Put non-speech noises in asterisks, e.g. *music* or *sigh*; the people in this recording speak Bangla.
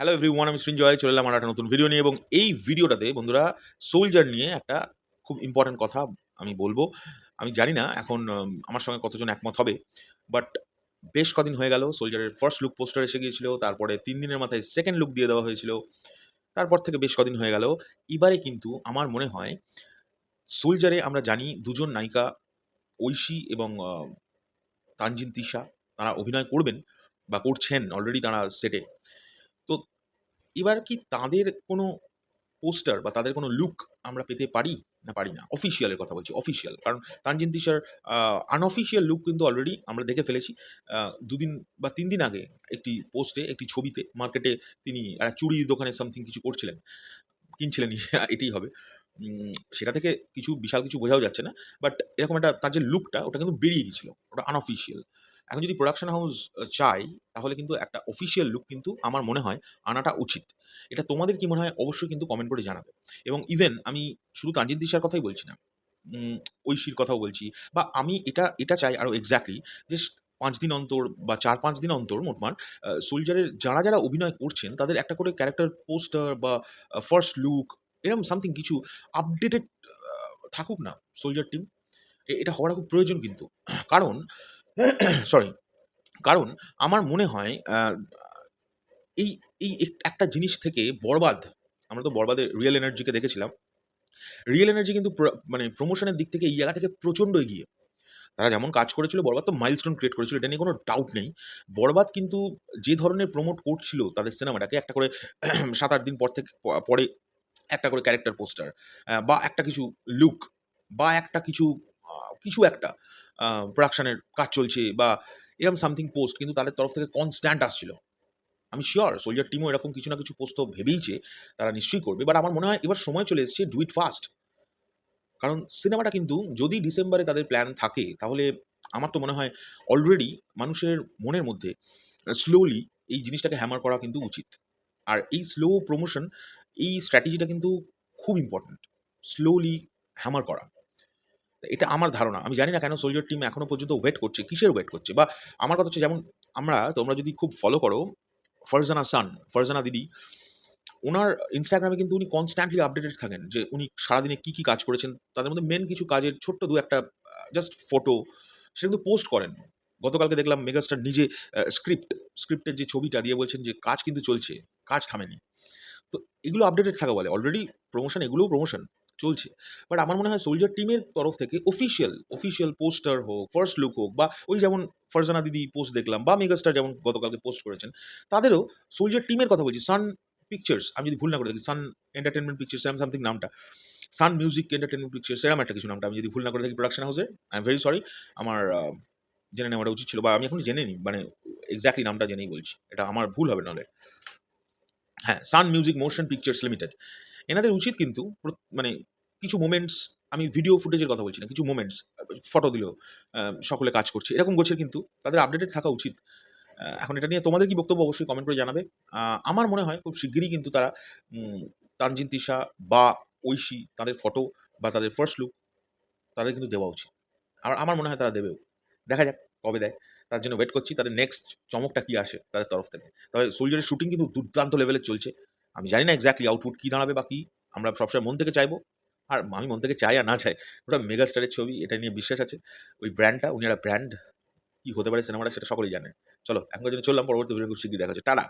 হ্যালো এভরিওয়ান আমি সৃঞ্জয়, চলে এলাম আর একটা নতুন ভিডিও নিয়ে এবং এই ভিডিওটাতে বন্ধুরা সোলজার নিয়ে একটা খুব ইম্পর্ট্যান্ট কথা আমি বলব। আমি জানি না এখন আমার সঙ্গে কতজন একমত হবে বাট বেশ কদিন হয়ে গেল সোলজারের ফার্স্ট লুক পোস্টার এসে গিয়েছিল, তারপরে তিন দিনের মাথায় সেকেন্ড লুক দিয়ে দেওয়া হয়েছিল, তারপর থেকে বেশ কদিন হয়ে গেল। এবারে কিন্তু আমার মনে হয় সোলজারে আমরা জানি দুজন নায়িকা, ঐশী এবং তানজিন তিশা, তারা অভিনয় করবেন বা করছেন অলরেডি তারা সেটে তো এবার কি তাদের কোনো পোস্টার বা তাদের কোনো লুক আমরা পেতে পারি না পারি না? অফিসিয়ালের কথা বলছি অফিসিয়াল কারণ তানজিন তিশার আনঅফিসিয়াল লুক কিন্তু অলরেডি আমরা দেখে ফেলেছি। দুদিন বা তিন দিন আগে একটি পোস্টে একটি ছবিতে মার্কেটে তিনি একটা চুড়ির দোকানে সামথিং কিছু করছিলেন, কিনছিলেন, *laughs* এটাই হবে। সেটা থেকে কিছু, বিশাল কিছু বোঝাও যাচ্ছে না। বাট এরকম একটা তার যে লুকটা ওটা কিন্তু বেরিয়ে গেছিল ওটা আনঅফিসিয়াল এখন যদি প্রোডাকশন হাউস চাই, তাহলে কিন্তু একটা অফিসিয়াল লুক কিন্তু আমার মনে হয় আনাটা উচিত। এটা তোমাদের কি মনে হয়? অবশ্যই কিন্তু কমেন্ট করে জানাবে। এবং ইভেন আমি শুধু তানজিদ দিশার কথাই বলছি না ঐশীর কথাও বলছি, বা আমি এটা এটা চাই আরও এক্স্যাক্টলি যে পাঁচ দিন অন্তর বা চার পাঁচ দিন অন্তর মোটমাট সোলজারের যারা যারা অভিনয় করছেন, তাদের একটা করে ক্যারেক্টার পোস্টার বা ফার্স্ট লুক এরকম সামথিং কিছু আপডেটেড থাকুক না সোলজার টিম এটা হওয়াটা খুব প্রয়োজন কিন্তু। কারণ *coughs* সরি কারণ আমার মনে হয় এই এই এক- একটা জিনিস থেকে বরবাদ, আমরা তো বরবাদের রিয়েল এনার্জিকে দেখেছিলাম রিয়েল এনার্জি কিন্তু মানে প্রমোশনের দিক থেকে এই জায়গা থেকে প্রচণ্ড এগিয়ে। তারা যেমন কাজ করেছিল, বরবাদ তো মাইলস্টোন ক্রিয়েট করেছিল, এটা নিয়ে কোনো ডাউট নেই। বরবাদ কিন্তু যে ধরনের প্রমোট করছিল তাদের সিনেমাটাকে একটা করে *coughs* সাত আট দিন পর থেকে পরে একটা করে ক্যারেক্টার পোস্টার বা একটা কিছু লুক বা একটা কিছু কিছু একটা প্রোডাকশানের কাজ চলছে বা এরকম সামথিং পোস্ট কিন্তু তাদের তরফ থেকে কনস্ট্যান্ট আসছিল। আমি শিওর সোলজার টিমও এরকম কিছু না কিছু পোস্ট তো ভেবেইছে, তারা নিশ্চয়ই করবে। বাট আমার মনে হয় এবার সময় চলে এসেছে ডু ইট ফাস্ট কারণ সিনেমাটা কিন্তু যদি ডিসেম্বরে তাদের প্ল্যান থাকে, তাহলে আমার তো মনে হয় অলরেডি মানুষের মনের মধ্যে স্লোলি এই জিনিসটাকে হ্যামার করা কিন্তু উচিত। আর এই স্লো প্রমোশন এই স্ট্র্যাটেজিটা কিন্তু খুব ইম্পর্ট্যান্ট স্লোলি হ্যামার করা। এটা আমার ধারণা। আমি জানি না কেন সোলজার টিম এখনও পর্যন্ত ওয়েট করছে, কিসের ওয়েট করছে? বা আমার কথা হচ্ছে যেমন আমরা, তোমরা যদি খুব ফলো করো, ফারজানা সান ফারজানা দিদি, ওনার ইনস্টাগ্রামে কিন্তু উনি কনস্ট্যান্টলি আপডেটেড থাকেন যে উনি সারাদিনে কী কী কাজ করেছেন। তাদের মধ্যে মেন কিছু কাজের ছোট্ট দু একটা জাস্ট ফটো সেটা কিন্তু পোস্ট করেন। গতকালকে দেখলাম মেগাস্টার নিজে স্ক্রিপ্ট স্ক্রিপ্টের যে ছবিটা দিয়ে বলছেন যে কাজ কিন্তু চলছে, কাজ থামেনি। তো এগুলো আপডেটেড থাকা বলে। অলরেডি প্রমোশন এগুলোও প্রমোশন চলছে। বাট আমার মনে হয় সোলজার টিমের তরফ থেকে অফিসিয়াল অফিসিয়াল পোস্টার হোক ফার্স্ট লুক হোক, বা ওই যেমন ফারজানা দিদি পোস্ট দেখলাম, বা মেগাস্টার যেমন গতকালকে পোস্ট করেছেন, তাদেরও সোলজার টিমের কথা বলছি। সান পিকচার্স আমি যদি ভুল না করে থাকি সান এন্টারটেনমেন্ট পিকচার্স এরম সামথিং নামটা। সান মিউজিক এন্টারটেনমেন্ট পিকচার্স এরম একটা কিছু নামটা, আমি যদি ভুল না করে থাকি প্রোডাকশন হাউসের আই এম ভেরি সরি আমার জেনে নেওয়াটা উচিত ছিল, বা আমি এখন জেনে নিই মানে এক্স্যাক্টলি নামটা জেনেই বলছি, এটা আমার ভুল হবে নাহলে। হ্যাঁ Sun Music Motion Pictures Limited এনাদের উচিত কিন্তু মানে কিছু মোমেন্টস আমি ভিডিও ফুটেজের কথা বলছি না, কিছু মোমেন্টস ফটো দিল সকলে কাজ করছে। এরকম গোছের কিন্তু তাদের আপডেটেড থাকা উচিত। এখন এটা নিয়ে তোমাদের কি বক্তব্য অবশ্যই কমেন্ট করে জানাবে। আমার মনে হয় খুব শিগগিরই কিন্তু তারা তানজিন তিশা বা ঐশী তাদের ফটো বা তাদের ফার্স্ট লুক তাদের কিন্তু দেওয়া উচিত। আর আমার মনে হয় তারা দেবেও। দেখা যাক কবে দেয়। তার জন্য ওয়েট করছি। তাদের নেক্সট চমকটা কি আসে তাদের তরফ থেকে। তবে সোলজারের শুটিং কিন্তু দুর্দান্ত লেভেলে চলছে। আমি জানি না এক্স্যাক্টলি আউটপুট কী দাঁড়াবে বা কী, আমরা সবসময় মন থেকে চাইব। আর আমি মন থেকে চাই আর না চাই, ওটা মেগাস্টারের ছবি, এটা নিয়ে বিশ্বাস আছে। ওই ব্র্যান্ডটা উনি একটা ব্র্যান্ড কী হতে পারে সিনেমাটা সেটা সকলেই জানে। চলো এখনকার জন্য চললাম, পরবর্তী ভিডিও খুব দেখা যাচ্ছে টাটা!